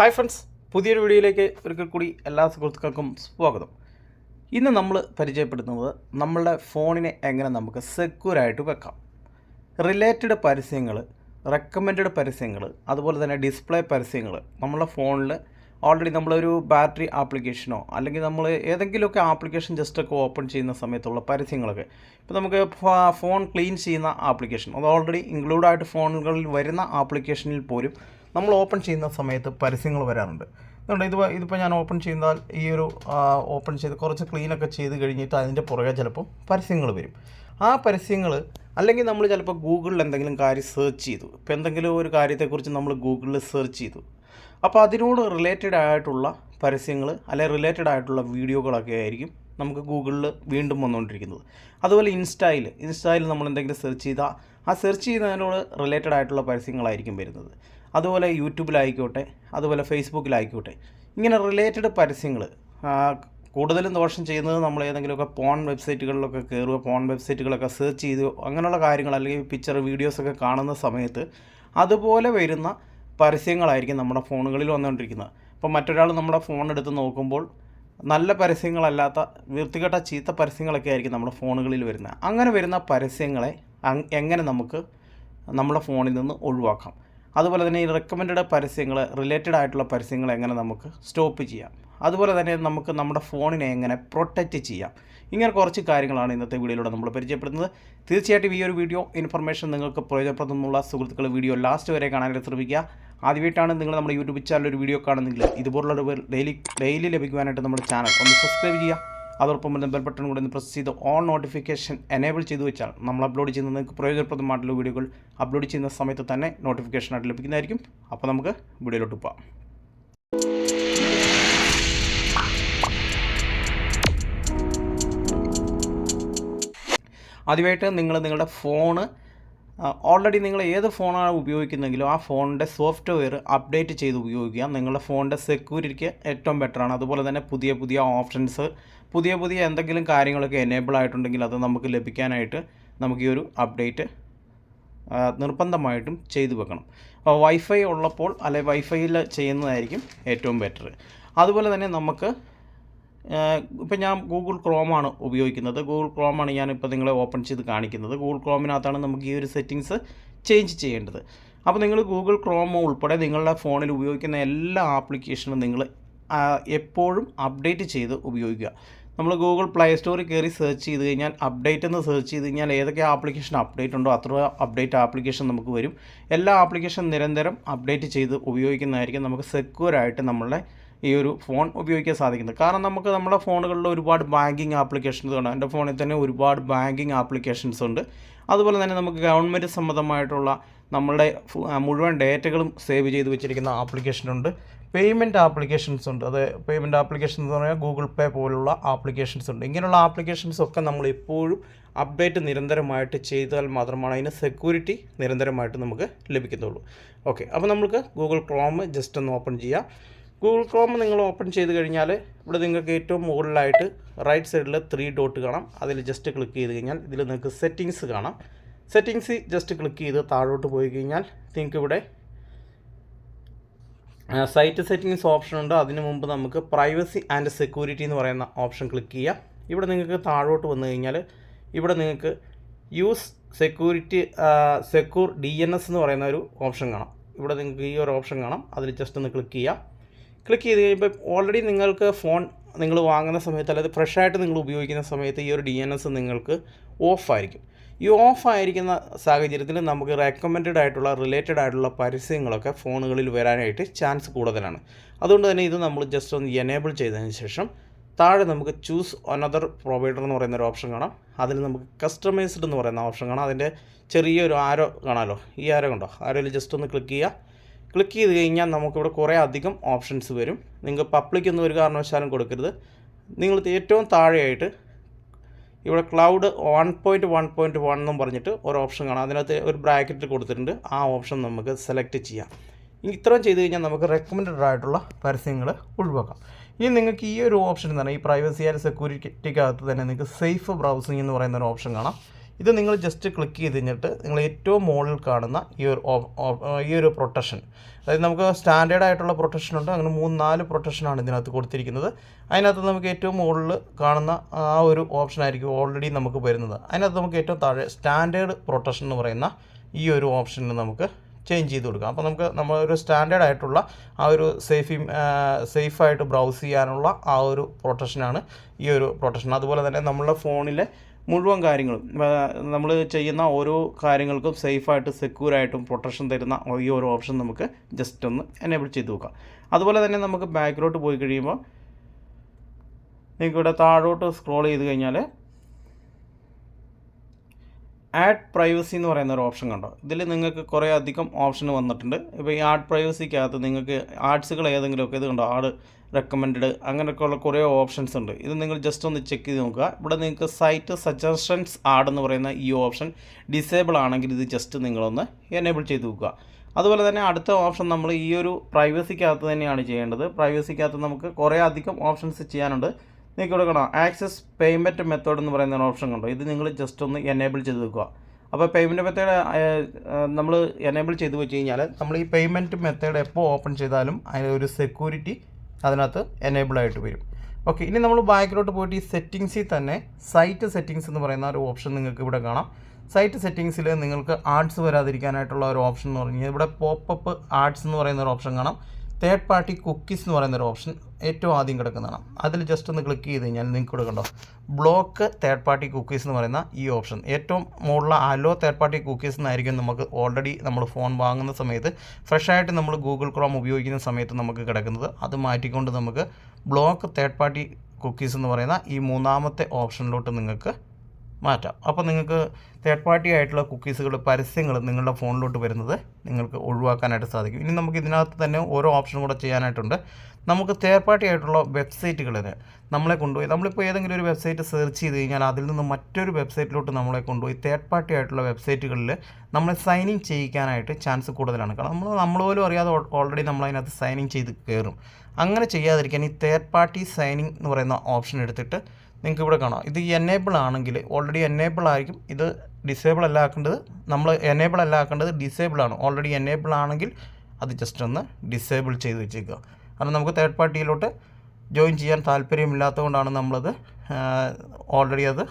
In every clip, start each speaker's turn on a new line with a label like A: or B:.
A: Hi friends പുതിയൊരു വീഡിയോയിലേക്ക് ഒരിക്കൽ കൂടി എല്ലാ സുഹൃത്തുക്കൾക്കും സ്വാഗതം. ഇന്ന് നമ്മൾ പരിചയപ്പെടുത്തുന്നത് നമ്മളുടെ ഫോണിനെ എങ്ങനെ നമുക്ക് സെക്യൂറായിട്ട് വെക്കാം. റിലേറ്റഡ് പരസ്യങ്ങൾ റെക്കമെൻഡ് പരസ്യങ്ങൾ അതുപോലെ തന്നെ ഡിസ്പ്ലേ പരസ്യങ്ങൾ നമ്മളുടെ ഫോണിൽ ഓൾറെഡി നമ്മളൊരു ബാറ്ററി ആപ്ലിക്കേഷനോ അല്ലെങ്കിൽ നമ്മൾ ഏതെങ്കിലുമൊക്കെ ആപ്ലിക്കേഷൻ ജസ്റ്റ് ഒക്കെ ഓപ്പൺ ചെയ്യുന്ന സമയത്തുള്ള പരസ്യങ്ങളൊക്കെ. ഇപ്പോൾ നമുക്ക് ഫോൺ ക്ലീൻ ചെയ്യുന്ന ആപ്ലിക്കേഷൻ അത് ഓൾറെഡി ഇൻക്ലൂഡായിട്ട് ഫോണുകളിൽ വരുന്ന ആപ്ലിക്കേഷനിൽ പോലും നമ്മൾ ഓപ്പൺ ചെയ്യുന്ന സമയത്ത് പരസ്യങ്ങൾ വരാറുണ്ട്. അതുകൊണ്ട് ഇത് ഇതിപ്പോൾ ഞാൻ ഓപ്പൺ ചെയ്താൽ ഈ ഒരു ഓപ്പൺ ചെയ്ത് കുറച്ച് ക്ലീനൊക്കെ ചെയ്ത് കഴിഞ്ഞിട്ട് അതിന്റെ പുറകെ ചിലപ്പോൾ പരസ്യങ്ങൾ വരും. ആ പരസ്യങ്ങൾ അല്ലെങ്കിൽ നമ്മൾ ചിലപ്പോൾ ഗൂഗിളിൽ എന്തെങ്കിലും കാര്യം സെർച്ച് ചെയ്തു. ഇപ്പോൾ എന്തെങ്കിലും ഒരു കാര്യത്തെക്കുറിച്ച് നമ്മൾ ഗൂഗിളിൽ സെർച്ച് ചെയ്തു. അപ്പോൾ അതിനോട് റിലേറ്റഡ് ആയിട്ടുള്ള പരസ്യങ്ങൾ അല്ലെങ്കിൽ റിലേറ്റഡ് ആയിട്ടുള്ള വീഡിയോകളൊക്കെ ആയിരിക്കും നമുക്ക് ഗൂഗിളിൽ വീണ്ടും വന്നുകൊണ്ടിരിക്കുന്നത്. അതുപോലെ ഇൻസ്റ്റയിൽ ഇൻസ്റ്റയിൽ നമ്മൾ എന്തെങ്കിലും സെർച്ച് ചെയ്താൽ ആ സെർച്ച് ചെയ്യുന്നതിനോട് റിലേറ്റഡ് ആയിട്ടുള്ള പരസ്യങ്ങളായിരിക്കും വരുന്നത്. അതുപോലെ യൂട്യൂബിലായിക്കോട്ടെ അതുപോലെ ഫേസ്ബുക്കിലായിക്കോട്ടെ ഇങ്ങനെ റിലേറ്റഡ് പരസ്യങ്ങൾ കൂടുതലും ദോഷം ചെയ്യുന്നത് നമ്മൾ ഏതെങ്കിലുമൊക്കെ പോൺ വെബ്സൈറ്റുകളിലൊക്കെ കയറുക പോൺ വെബ്സൈറ്റുകളൊക്കെ സെർച്ച് ചെയ്ത് അങ്ങനെയുള്ള കാര്യങ്ങൾ അല്ലെങ്കിൽ പിക്ചർ വീഡിയോസൊക്കെ കാണുന്ന സമയത്ത് അതുപോലെ വരുന്ന പരസ്യങ്ങളായിരിക്കും നമ്മുടെ ഫോണുകളിൽ വന്നുകൊണ്ടിരിക്കുന്നത്. അപ്പോൾ മറ്റൊരാൾ നമ്മുടെ ഫോൺ എടുത്ത് നോക്കുമ്പോൾ നല്ല പരസ്യങ്ങളല്ലാത്ത വൃത്തികെട്ട ചീത്ത പരസ്യങ്ങളൊക്കെ ആയിരിക്കും നമ്മുടെ ഫോണുകളിൽ വരുന്നത്. അങ്ങനെ വരുന്ന പരസ്യങ്ങളെ എങ്ങനെ നമുക്ക് നമ്മുടെ ഫോണിൽ നിന്ന് ഒഴിവാക്കാം? അതുപോലെ തന്നെ ഈ റെക്കമെൻഡ് പരസ്യങ്ങൾ റിലേറ്റഡ് ആയിട്ടുള്ള പരസ്യങ്ങൾ എങ്ങനെ നമുക്ക് സ്റ്റോപ്പ് ചെയ്യാം? അതുപോലെ തന്നെ നമുക്ക് നമ്മുടെ ഫോണിനെ എങ്ങനെ പ്രൊട്ടക്റ്റ് ചെയ്യാം. ഇങ്ങനെ കുറച്ച് കാര്യങ്ങളാണ് ഇന്നത്തെ വീഡിയോയിലൂടെ നമ്മൾ പരിചയപ്പെടുന്നത്. തീർച്ചയായിട്ടും ഈ ഒരു വീഡിയോ ഇൻഫർമേഷൻ നിങ്ങൾക്ക് പ്രയോജനപ്രദമുള്ള സുഹൃത്തുക്കൾ വീഡിയോ ലാസ്റ്റ് വരെ കാണാനായിട്ട് ശ്രമിക്കുക. ആദ്യമായിട്ടാണ് നിങ്ങൾ നമ്മുടെ യൂട്യൂബ് ചാനൽ ഒരു വീഡിയോ കാണുന്നെങ്കിൽ ഇതുപോലുള്ള ഡെയിലി ഡെയിലി ലഭിക്കുവാനായിട്ട് നമ്മുടെ ചാനൽ ഒന്ന് സബ്സ്ക്രൈബ് ചെയ്യുക. അതോടൊപ്പം തന്നെ ബെൽ ബട്ടൺ കൂടെ ഒന്ന് പ്രസ് ചെയ്ത് ഓൺ നോട്ടിഫിക്കേഷൻ എനേബിൾ ചെയ്തു വെച്ചാൽ നമ്മൾ അപ്ലോഡ് ചെയ്യുന്ന നിങ്ങൾക്ക് പ്രയോജനപ്രദമായിട്ടുള്ള വീഡിയോകൾ അപ്ലോഡ് ചെയ്യുന്ന സമയത്ത് തന്നെ നോട്ടിഫിക്കേഷനായിട്ട് ലഭിക്കുന്നതായിരിക്കും. അപ്പോൾ നമുക്ക് വീഡിയോയിലോട്ട് പോകാം ആദ്യമായിട്ട് നിങ്ങൾ നിങ്ങളുടെ ഫോണ് ഓൾറെഡി നിങ്ങൾ ഏത് ഫോണാണ് ഉപയോഗിക്കുന്നതെങ്കിലും ആ ഫോണിന്റെ സോഫ്റ്റ്വെയർ അപ്ഡേറ്റ് ചെയ്ത് ഉപയോഗിക്കുക. നിങ്ങളുടെ ഫോണിന്റെ സെക്യൂരിറ്റിക്ക് ഏറ്റവും ബെറ്ററാണ് അതുപോലെ തന്നെ പുതിയ പുതിയ ഓപ്ഷൻസ് പുതിയ പുതിയ എന്തെങ്കിലും കാര്യങ്ങളൊക്കെ എനേബിൾ ആയിട്ടുണ്ടെങ്കിൽ അത് നമുക്ക് ലഭിക്കാനായിട്ട് നമുക്ക് ഈ ഒരു അപ്ഡേറ്റ് നിർബന്ധമായിട്ടും ചെയ്തു വെക്കണം. അപ്പോൾ വൈഫൈ ഉള്ളപ്പോൾ അല്ലെ വൈഫൈയിൽ ചെയ്യുന്നതായിരിക്കും ഏറ്റവും ബെറ്റർ അതുപോലെ തന്നെ നമുക്ക് ഇപ്പം ഞാൻ ഗൂഗിൾ ക്രോമാണ് ഉപയോഗിക്കുന്നത്. ഗൂഗിൾ ക്രോമാണ് ഞാനിപ്പോൾ നിങ്ങളെ ഓപ്പൺ ചെയ്ത് കാണിക്കുന്നത്. ഗൂഗിൾ ക്രോമിനകത്താണ് നമുക്ക് ഈ ഒരു സെറ്റിങ്സ് ചേഞ്ച് ചെയ്യേണ്ടത്. അപ്പോൾ നിങ്ങൾ ഗൂഗിൾ ക്രോം ഉൾപ്പെടെ നിങ്ങളുടെ ഫോണിൽ ഉപയോഗിക്കുന്ന എല്ലാ ആപ്ലിക്കേഷനും നിങ്ങൾ എപ്പോഴും അപ്ഡേറ്റ് ചെയ്ത് ഉപയോഗിക്കുക. നമ്മൾ ഗൂഗിൾ പ്ലേ സ്റ്റോറിൽ കയറി സെർച്ച് ചെയ്ത് കഴിഞ്ഞാൽ അപ്ഡേറ്റ് എന്ന് സെർച്ച് ചെയ്ത് കഴിഞ്ഞാൽ ഏതൊക്കെ ആപ്ലിക്കേഷൻ അപ്ഡേറ്റ് ഉണ്ടോ അത്ര അപ്ഡേറ്റ് ആപ്ലിക്കേഷൻ നമുക്ക് വരും. എല്ലാ ആപ്ലിക്കേഷൻ നിരന്തരം അപ്ഡേറ്റ് ചെയ്ത് ഉപയോഗിക്കുന്നതായിരിക്കും നമുക്ക് സെക്യൂർ ആയിട്ട് നമ്മളുടെ ഈ ഒരു ഫോൺ ഉപയോഗിക്കാൻ സാധിക്കുന്നത്. കാരണം നമുക്ക് നമ്മുടെ ഫോണുകളിൽ ഒരുപാട് ബാങ്കിങ് ആപ്ലിക്കേഷൻസ് ഉണ്ട് എന്റെ ഫോണിൽ തന്നെ ഒരുപാട് ബാങ്കിങ് ആപ്ലിക്കേഷൻസ് ഉണ്ട്. അതുപോലെ തന്നെ നമുക്ക് ഗവൺമെന്റ് സംബന്ധമായിട്ടുള്ള നമ്മളുടെ മുഴുവൻ ഡേറ്റകളും സേവ് ചെയ്ത് വെച്ചിരിക്കുന്ന ആപ്ലിക്കേഷൻ ഉണ്ട്. പേയ്മെന്റ് ആപ്ലിക്കേഷൻസ് ഉണ്ട്. അത് പേയ്മെന്റ് ആപ്ലിക്കേഷൻ എന്ന് പറഞ്ഞാൽ ഗൂഗിൾ പേ പോലുള്ള ആപ്ലിക്കേഷൻസ് ഉണ്ട്. ഇങ്ങനെയുള്ള ആപ്ലിക്കേഷൻസ് ഒക്കെ നമ്മൾ എപ്പോഴും അപ്ഡേറ്റ് നിരന്തരമായിട്ട് ചെയ്താൽ മാത്രമാണ് അതിന് സെക്യൂരിറ്റി നിരന്തരമായിട്ട് നമുക്ക് ലഭിക്കുന്നുള്ളൂ ഓക്കെ അപ്പോൾ നമുക്ക് ഗൂഗിൾ ക്രോം ജസ്റ്റ് ഒന്ന് ഓപ്പൺ ചെയ്യാം. ഗൂഗിൾ ക്രോം നിങ്ങൾ ഓപ്പൺ ചെയ്ത് കഴിഞ്ഞാൽ ഇവിടെ നിങ്ങൾക്ക് ഏറ്റവും മുകളിലായിട്ട് റൈറ്റ് സൈഡിൽ ത്രീ ഡോട്ട് കാണാം. അതിൽ ജസ്റ്റ് ക്ലിക്ക് ചെയ്ത് കഴിഞ്ഞാൽ ഇതിൽ നിങ്ങൾക്ക് സെറ്റിങ്സ് കാണാം. സെറ്റിങ്സ് ജസ്റ്റ് ക്ലിക്ക് ചെയ്ത് താഴോട്ട് പോയി കഴിഞ്ഞാൽ നിങ്ങൾക്ക് ഇവിടെ സൈറ്റ് സെറ്റിങ്സ് ഓപ്ഷൻ ഉണ്ട്. അതിന് മുമ്പ് നമുക്ക് പ്രൈവസി ആൻഡ് സെക്യൂരിറ്റി എന്ന് പറയുന്ന ഓപ്ഷൻ ക്ലിക്ക് ചെയ്യാം. ഇവിടെ നിങ്ങൾക്ക് താഴോട്ട് വന്നു കഴിഞ്ഞാൽ ഇവിടെ നിങ്ങൾക്ക് യൂസ് സെക്യൂരിറ്റി സെക്യൂർ ഡി എന്ന് പറയുന്ന ഒരു ഓപ്ഷൻ കാണാം. ഇവിടെ നിങ്ങൾക്ക് ഈ ഒരു ഓപ്ഷൻ കാണാം. അതിൽ ജസ്റ്റ് ഒന്ന് ക്ലിക്ക് ചെയ്യാം. ക്ലിക്ക് ചെയ്ത് കഴിയുമ്പോൾ ഓൾറെഡി നിങ്ങൾക്ക് ഫോൺ നിങ്ങൾ വാങ്ങുന്ന സമയത്ത് അല്ലെങ്കിൽ ഫ്രഷ് ആയിട്ട് നിങ്ങൾ ഉപയോഗിക്കുന്ന സമയത്ത് ഈ ഒരു ഡി എൻ എസ് നിങ്ങൾക്ക് ഓഫായിരിക്കും ഈ ഓഫായിരിക്കുന്ന സാഹചര്യത്തിൽ നമുക്ക് റെക്കമെൻഡഡ് ആയിട്ടുള്ള റിലേറ്റഡ് ആയിട്ടുള്ള പരസ്യങ്ങളൊക്കെ ഫോണുകളിൽ വരാനായിട്ട് ചാൻസ് കൂടുതലാണ്. അതുകൊണ്ട് തന്നെ ഇത് നമ്മൾ ജസ്റ്റ് ഒന്ന് എനേബിൾ ചെയ്തതിന് ശേഷം താഴെ നമുക്ക് ചൂസ് അനദർ പ്രൊവൈഡർ എന്ന് പറയുന്ന ഒരു ഓപ്ഷൻ കാണാം. അതിൽ നമുക്ക് കസ്റ്റമൈസ്ഡ് എന്ന് പറയുന്ന ഓപ്ഷൻ കാണാം. അതിന്റെ ചെറിയൊരു ആരോ കാണാമല്ലോ ഈ ആരോ കണ്ടോ? ആരോയിൽ ജസ്റ്റ് ഒന്ന് ക്ലിക്ക് ചെയ്യുക. ക്ലിക്ക് ചെയ്ത് കഴിഞ്ഞാൽ നമുക്കിവിടെ കുറേ അധികം ഓപ്ഷൻസ് വരും. നിങ്ങൾക്ക് പബ്ലിക് ഒന്നും ഒരു കാരണവശാലും കൊടുക്കരുത്. നിങ്ങൾ ഏറ്റവും താഴെയായിട്ട് ഇവിടെ cloud one point one point one എന്നും പറഞ്ഞിട്ട് ഒരു ഓപ്ഷൻ കാണാം. അതിനകത്ത് ഒരു ബ്രാക്കറ്റ് കൊടുത്തിട്ടുണ്ട്. ആ ഓപ്ഷൻ നമുക്ക് സെലക്ട് ചെയ്യാം. ഇത്രയും ചെയ്ത് കഴിഞ്ഞാൽ നമുക്ക് റെക്കമെൻഡഡ് ആയിട്ടുള്ള പരസ്യങ്ങൾ ഒഴിവാക്കാം. ഇനി നിങ്ങൾക്ക് ഈ ഒരു ഓപ്ഷൻ എന്ന് പറഞ്ഞാൽ ഈ പ്രൈവസി ആൻഡ് സെക്യൂരിറ്റിക്കകത്ത് തന്നെ നിങ്ങൾക്ക് സേഫ് ബ്രൗസിംഗ് എന്ന് പറയുന്ന ഒരു ഓപ്ഷൻ കാണാം. ഇത് നിങ്ങൾ ജസ്റ്റ് ക്ലിക്ക് ചെയ്ത് കഴിഞ്ഞിട്ട് നിങ്ങൾ ഏറ്റവും മുകളിൽ കാണുന്ന ഈ ഒരു ഈ ഒരു പ്രൊട്ടക്ഷൻ അതായത് നമുക്ക് സ്റ്റാൻഡേർഡ് ആയിട്ടുള്ള പ്രൊട്ടക്ഷൻ ഉണ്ട്. അങ്ങനെ മൂന്ന് നാല് പ്രൊട്ടക്ഷനാണ് ഇതിനകത്ത് കൊടുത്തിരിക്കുന്നത്. അതിനകത്ത് നമുക്ക് ഏറ്റവും മുകളിൽ കാണുന്ന ആ ഒരു ഓപ്ഷൻ ആയിരിക്കും ഓൾറെഡി നമുക്ക് വരുന്നത്. അതിനകത്ത് നമുക്ക് ഏറ്റവും താഴെ സ്റ്റാൻഡേർഡ് പ്രൊട്ടക്ഷൻ എന്ന് പറയുന്ന ഈ ഒരു ഓപ്ഷനിൽ നമുക്ക് ചേഞ്ച് ചെയ്ത് കൊടുക്കാം. അപ്പോൾ നമുക്ക് നമ്മളൊരു സ്റ്റാൻഡേർഡ് ആയിട്ടുള്ള ആ ഒരു സേഫി സേഫായിട്ട് ബ്രൗസ് ചെയ്യാനുള്ള ആ ഒരു പ്രൊട്ടക്ഷനാണ് ഈ ഒരു പ്രൊട്ടക്ഷൻ അതുപോലെ തന്നെ നമ്മളുടെ ഫോണിലെ മുഴുവൻ കാര്യങ്ങളും. നമ്മൾ ചെയ്യുന്ന ഓരോ കാര്യങ്ങൾക്കും സേഫായിട്ട് സെക്യൂറായിട്ടും പ്രൊട്ടക്ഷൻ തരുന്ന ഈ ഒരു ഓപ്ഷൻ നമുക്ക് ജസ്റ്റ് ഒന്ന് എനേബിൾ ചെയ്ത് നോക്കാം. അതുപോലെ തന്നെ നമുക്ക് ബാക്കിലോട്ട് പോയി കഴിയുമ്പോൾ നിങ്ങൾക്ക് ഇവിടെ താഴോട്ട് സ്ക്രോൾ ചെയ്ത് കഴിഞ്ഞാൽ ആഡ് പ്രൈവസി എന്ന് പറയുന്ന ഒരു ഓപ്ഷൻ കണ്ടോ? ഇതിൽ നിങ്ങൾക്ക് കുറേ അധികം ഓപ്ഷൻ വന്നിട്ടുണ്ട്. ഇപ്പോൾ ഈ ആഡ് പ്രൈവസിക്കകത്ത് നിങ്ങൾക്ക് ആഡ്സുകൾ ഏതെങ്കിലുമൊക്കെ ഇത് കണ്ടോ? ആഡ് റെക്കമെൻഡ് അങ്ങനെയൊക്കെയുള്ള കുറേ ഓപ്ഷൻസ് ഉണ്ട്. ഇത് നിങ്ങൾ ജസ്റ്റ് ഒന്ന് ചെക്ക് ചെയ്ത് നോക്കുക. ഇവിടെ നിങ്ങൾക്ക് സൈറ്റ് സജഷൻസ് ആഡ് എന്ന് പറയുന്ന ഈ ഓപ്ഷൻ ഡിസേബിൾ ആണെങ്കിൽ ഇത് ജസ്റ്റ് നിങ്ങളൊന്ന് എനേബിൾ ചെയ്ത് നോക്കുക. അതുപോലെ തന്നെ അടുത്ത ഓപ്ഷൻ നമ്മൾ ഈ ഒരു പ്രൈവസിക്കകത്ത് തന്നെയാണ് ചെയ്യേണ്ടത്. പ്രൈവസിക്കകത്ത് നമുക്ക് കുറേ അധികം ഓപ്ഷൻസ് ചെയ്യാനുണ്ട്. നിങ്ങൾക്ക് ഇവിടെ കാണാം. ആക്സസ് പേയ്മെന്റ് മെത്തേഡ് എന്ന് പറയുന്ന ഓപ്ഷൻ കണ്ടോ? ഇത് നിങ്ങൾ ജസ്റ്റ് ഒന്ന് എനേബിൾ ചെയ്ത് വെക്കുക അപ്പോൾ പേയ്മെന്റ് മെത്തേഡ് നമ്മൾ എനേബിൾ ചെയ്ത് വെച്ച് കഴിഞ്ഞാൽ നമ്മൾ ഈ പേയ്മെന്റ് മെത്തേഡ് എപ്പോൾ ഓപ്പൺ ചെയ്താലും അതിന് ഒരു സെക്യൂരിറ്റി അതിനകത്ത് എനേബിൾ ആയിട്ട് വരും. ഓക്കെ ഇനി നമ്മൾ ബാക്കിലോട്ട് പോയിട്ട് ഈ സെറ്റിങ്സിൽ തന്നെ സൈറ്റ് സെറ്റിങ്സ് എന്ന് പറയുന്ന ഒരു ഓപ്ഷൻ നിങ്ങൾക്ക് ഇവിടെ കാണാം. സൈറ്റ് സെറ്റിങ്സിൽ നിങ്ങൾക്ക് ആഡ്സ് വരാതിരിക്കാനായിട്ടുള്ള ഒരു ഓപ്ഷൻ എന്ന് പറഞ്ഞു കഴിഞ്ഞാൽ ഇവിടെ പോപ്പപ്പ് ആഡ്സ് എന്ന് പറയുന്ന ഒരു ഓപ്ഷൻ കാണാം. തേർഡ് പാർട്ടി കുക്കീസ് എന്ന് പറയുന്ന ഒരു ഓപ്ഷൻ ഏറ്റവും ആദ്യം കിടക്കുന്നതാണ്. അതിൽ ജസ്റ്റ് ഒന്ന് ക്ലിക്ക് ചെയ്ത് കഴിഞ്ഞാൽ നിങ്ങൾക്ക് ഇവിടെ കണ്ടോ ബ്ലോക്ക് തേർഡ് പാർട്ടി കുക്കീസ് എന്ന് പറയുന്ന ഈ ഓപ്ഷൻ ഏറ്റവും മുകളിലുള്ള അലോ തേർഡ് പാർട്ടി കുക്കീസ് എന്നായിരിക്കും നമുക്ക് ഓൾറെഡി നമ്മൾ ഫോൺ വാങ്ങുന്ന സമയത്ത് ഫ്രഷ് ആയിട്ട് നമ്മൾ ഗൂഗിൾ ക്രോം ഉപയോഗിക്കുന്ന സമയത്ത് നമുക്ക് കിടക്കുന്നത്. അത് മാറ്റിക്കൊണ്ട് നമുക്ക് ബ്ലോക്ക് തേർഡ് പാർട്ടി കുക്കീസ് എന്ന് പറയുന്ന ഈ മൂന്നാമത്തെ ഓപ്ഷനിലോട്ട് നിങ്ങൾക്ക് മാറ്റാം. അപ്പോൾ നിങ്ങൾക്ക് തേർഡ് പാർട്ടി ആയിട്ടുള്ള കുക്കീസുകൾ പരസ്യങ്ങൾ നിങ്ങളുടെ ഫോണിലോട്ട് വരുന്നത് നിങ്ങൾക്ക് ഒഴിവാക്കാനായിട്ട് സാധിക്കും. ഇനി നമുക്ക് ഇതിനകത്ത് തന്നെ ഓരോ ഓപ്ഷനും കൂടെ ചെയ്യാനായിട്ടുണ്ട്. നമുക്ക് തേർഡ് പാർട്ടി ആയിട്ടുള്ള വെബ്സൈറ്റുകളിൽ നമ്മളെ കൊണ്ടുപോയി നമ്മളിപ്പോൾ ഏതെങ്കിലും ഒരു വെബ്സൈറ്റ് സെർച്ച് ചെയ്ത് കഴിഞ്ഞാൽ അതിൽ നിന്ന് മറ്റൊരു വെബ്സൈറ്റിലോട്ട് നമ്മളെ കൊണ്ടുപോയി തേർഡ് പാർട്ടി ആയിട്ടുള്ള വെബ്സൈറ്റുകളിൽ നമ്മളെ ഇൻ ചെയ്യിക്കാനായിട്ട് ചാൻസ് കൂടുതലാണ്. കാരണം നമ്മൾ നമ്മൾ പോലും അറിയാതെ ഓൾറെഡി സൈൻ ഇൻ ചെയ്ത് കയറും. അങ്ങനെ ചെയ്യാതിരിക്കാൻ ഈ തേർഡ് പാർട്ടി സൈനിങ് എന്ന് പറയുന്ന ഓപ്ഷൻ എടുത്തിട്ട് നിങ്ങൾക്ക് ഇവിടെ കാണാം. ഇത് എനേബിൾ ആണെങ്കിൽ ഓൾറെഡി എനേബിൾ ആയിരിക്കും. ഇത് ഡിസേബിൾ അല്ല ആക്കേണ്ടത്. നമ്മൾ എനേബിൾ അല്ല ആക്കേണ്ടത് ഡിസേബിൾ ആണ്. ഓൾറെഡി എനേബിൾ ആണെങ്കിൽ അത് ജസ്റ്റ് ഒന്ന് ഡിസേബിൾ ചെയ്ത് വെച്ചേക്കുക. കാരണം നമുക്ക് തേർഡ് പാർട്ടിയിലോട്ട് ജോയിൻ ചെയ്യാൻ താല്പര്യമില്ലാത്തതുകൊണ്ടാണ് നമ്മളത് ഓൾറെഡി അത്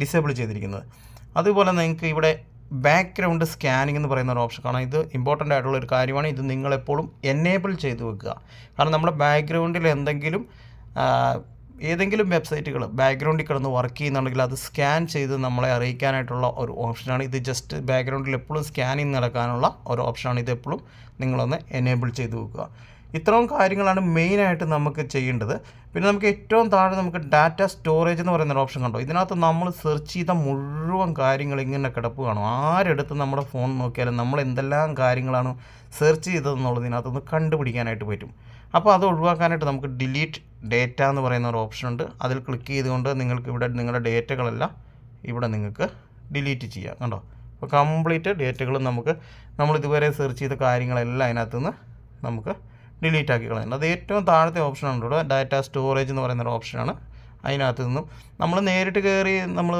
A: ഡിസേബിൾ ചെയ്തിരിക്കുന്നത്. അതുപോലെ നിങ്ങൾക്ക് ഇവിടെ ബാക്ക്ഗ്രൗണ്ട് സ്കാനിങ് എന്ന് പറയുന്ന ഒരു ഓപ്ഷൻ കാണാം. ഇത് ഇമ്പോർട്ടന്റ് ആയിട്ടുള്ള ഒരു കാര്യമാണ്. ഇത് നിങ്ങളെപ്പോഴും എനേബിൾ ചെയ്ത് വെക്കുക. കാരണം നമ്മുടെ ബാക്ക്ഗ്രൗണ്ടിൽ എന്തെങ്കിലും ഏതെങ്കിലും വെബ്സൈറ്റുകൾ ബാക്ക്ഗ്രൗണ്ടിൽ കിടന്ന് വർക്ക് ചെയ്യുന്നുണ്ടെങ്കിൽ അത് സ്കാൻ ചെയ്ത് നമ്മളെ അറിയിക്കാനായിട്ടുള്ള ഒരു ഓപ്ഷനാണ്. ഇത് ജസ്റ്റ് ബാക്ക്ഗ്രൗണ്ടിൽ എപ്പോഴും സ്കാൻ സ്കാനിങ് നടക്കാനുള്ള ഒരു ഓപ്ഷനാണ്. ഇത് എപ്പോഴും നിങ്ങളൊന്ന് എനേബിൾ ചെയ്ത് വെക്കുക. ഇത്രയും കാര്യങ്ങളാണ് മെയിനായിട്ട് നമുക്ക് ചെയ്യേണ്ടത്. പിന്നെ നമുക്ക് ഏറ്റവും താഴെ നമുക്ക് ഡാറ്റ സ്റ്റോറേജ് എന്ന് പറയുന്ന ഒരു ഓപ്ഷൻ കണ്ടോ? ഇതിനകത്ത് നമ്മൾ സെർച്ച് ചെയ്ത മുഴുവൻ കാര്യങ്ങൾ ഇങ്ങനെ കിടപ്പ് കാണും ആരെടുത്ത് നമ്മുടെ ഫോൺ നോക്കിയാലും നമ്മൾ എന്തെല്ലാം കാര്യങ്ങളാണ് സെർച്ച് ചെയ്തതെന്നുള്ളത് ഇതിനകത്തൊന്ന് കണ്ടുപിടിക്കാനായിട്ട് പറ്റും. അപ്പോൾ അത് ഒഴിവാക്കാനായിട്ട് നമുക്ക് ഡിലീറ്റ് ഡേറ്റ എന്ന് പറയുന്ന ഒരു ഓപ്ഷൻ ഉണ്ട്. അതിൽ ക്ലിക്ക് ചെയ്തുകൊണ്ട് നിങ്ങൾക്ക് ഇവിടെ നിങ്ങളുടെ ഡേറ്റകളെല്ലാം ഇവിടെ നിങ്ങൾക്ക് ഡിലീറ്റ് ചെയ്യാം കണ്ടോ? അപ്പോൾ കംപ്ലീറ്റ് ഡേറ്റകൾ നമുക്ക് നമ്മൾ ഇതുവരെ സെർച്ച് ചെയ്ത കാര്യങ്ങളെല്ലാം അതിനകത്ത് നിന്ന് നമുക്ക് ഡിലീറ്റ് ആക്കി കളയുന്നത് അത് ഏറ്റവും താഴത്തെ ഓപ്ഷനാണ് ഇവിടെ ഡാറ്റ സ്റ്റോറേജ് എന്ന് പറയുന്ന ഒരു ഓപ്ഷനാണ് അതിനകത്ത് നിന്നും നമ്മൾ നേരിട്ട് കയറി നമ്മൾ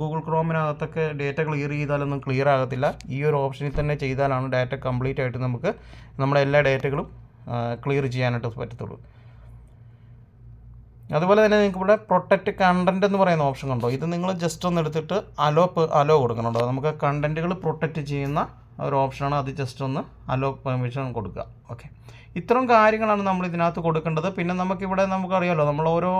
A: ഗൂഗിൾ ക്രോമിനകത്തൊക്കെ ഡേറ്റ ക്ലിയർ ചെയ്താലൊന്നും ക്ലിയർ ആകത്തില്ല. ഈ ഒരു ഓപ്ഷനിൽ തന്നെ ചെയ്താലാണ് ഡാറ്റ കംപ്ലീറ്റ് ആയിട്ട് നമുക്ക് നമ്മുടെ എല്ലാ ഡേറ്റകളും ക്ലിയർ ചെയ്യാനായിട്ട് പറ്റത്തുള്ളൂ. അതുപോലെ തന്നെ നിങ്ങൾക്ക് ഇവിടെ പ്രൊട്ടക്റ്റ് കണ്ടന്റ് എന്ന് പറയുന്ന ഓപ്ഷൻ കണ്ടോ ഇത് നിങ്ങൾ ജസ്റ്റ് ഒന്ന് എടുത്തിട്ട് അലോ അലോ കൊടുക്കണുണ്ടോ നമുക്ക് കണ്ടന്റുകൾ പ്രൊട്ടക്റ്റ് ചെയ്യുന്ന ഒരു ഓപ്ഷനാണ് അത് ജസ്റ്റ് ഒന്ന് അലോ പെർമിഷൻ കൊടുക്കുക. ഓക്കെ ഇത്തരം കാര്യങ്ങളാണ് നമ്മൾ ഇതിനകത്ത് കൊടുക്കേണ്ടത്. പിന്നെ നമുക്കിവിടെ നമുക്കറിയാമല്ലോ നമ്മൾ ഓരോ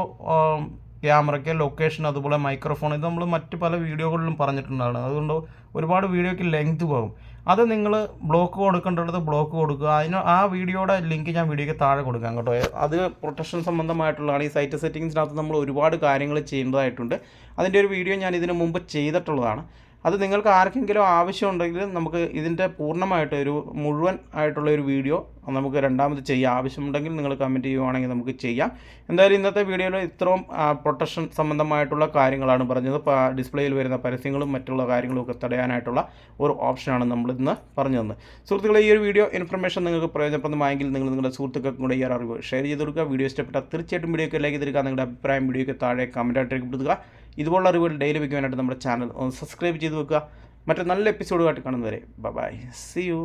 A: ക്യാമറയ്ക്ക് ലൊക്കേഷൻ അതുപോലെ മൈക്രോഫോൺ ഇത് നമ്മൾ മറ്റ് പല വീഡിയോകളിലും പറഞ്ഞിട്ടുണ്ടാണ് അതുകൊണ്ട് ഒരുപാട് വീഡിയോയ്ക്ക് ലെങ്ത് പോകും. അത് നിങ്ങൾ ബ്ലോക്ക് കൊടുക്കേണ്ടത് ബ്ലോക്ക് കൊടുക്കുക. അതിന് ആ വീഡിയോയുടെ ലിങ്ക് ഞാൻ വീഡിയോയ്ക്ക് താഴെ കൊടുക്കാം കേട്ടോ. അത് പ്രൊട്ടക്ഷൻ സംബന്ധമായിട്ടുള്ളതാണ്. ഈ സൈറ്റ് സെറ്റിങ്സിനകത്ത് നമ്മൾ ഒരുപാട് കാര്യങ്ങൾ ചെയ്യേണ്ടതായിട്ടുണ്ട് അതിന്റെ ഒരു വീഡിയോ ഞാൻ ഇതിനു മുമ്പ് ചെയ്തിട്ടുള്ളതാണ്. അത് നിങ്ങൾക്ക് ആർക്കെങ്കിലും ആവശ്യമുണ്ടെങ്കിൽ നമുക്ക് ഇതിന്റെ പൂർണമായിട്ട് ഒരു മുഴുവൻ ആയിട്ടുള്ള ഒരു വീഡിയോ നമുക്ക് രണ്ടാമത് ചെയ്യാം. ആവശ്യമുണ്ടെങ്കിൽ നിങ്ങൾ കമന്റ് ചെയ്യുവാണെങ്കിൽ നമുക്ക് ചെയ്യാം. എന്തായാലും ഇന്നത്തെ വീഡിയോയിൽ ഇത്രയും പ്രൊട്ടക്ഷൻ സംബന്ധമായിട്ടുള്ള കാര്യങ്ങളാണ് പറഞ്ഞത്. ഡിസ്പ്ലേയിൽ വരുന്ന പരസ്യങ്ങളും മറ്റുള്ള കാര്യങ്ങളും ഒക്കെ തടയാനായിട്ടുള്ള ഒരു ഓപ്ഷനാണ് നമ്മൾ ഇന്ന് പറഞ്ഞു തന്നത്. സുഹൃത്തുക്കളെ ഈ ഒരു വീഡിയോ ഇൻഫർമേഷൻ നിങ്ങൾക്ക് പ്രയോജനപ്രദമായെങ്കിൽ നിങ്ങൾ നിങ്ങളുടെ സുഹൃത്തുക്കൾക്കും കൂടെ ഈ അറിവ് ഷെയർ ചെയ്ത് കൊടുക്കുക. വീഡിയോ ഇഷ്ടപ്പെട്ടാൽ തീർച്ചയായിട്ടും വീഡിയോയ്ക്ക് ലൈക്ക് തരിക നിങ്ങളുടെ അഭിപ്രായം വീഡിയോയ്ക്ക് താഴെ കമന്റായിട്ട് രേഖപ്പെടുത്തുക. ഇതുപോലുള്ള അറിവുകൾ ഡെയിലി വയ്ക്കുവാനായിട്ട് നമ്മുടെ ചാനൽ ഒന്ന് സബ്സ്ക്രൈബ് ചെയ്ത് വെക്കുക. മറ്റൊരു നല്ല എപ്പിസോഡുമായിട്ട് കാണുന്നവരെ ബൈ സി യു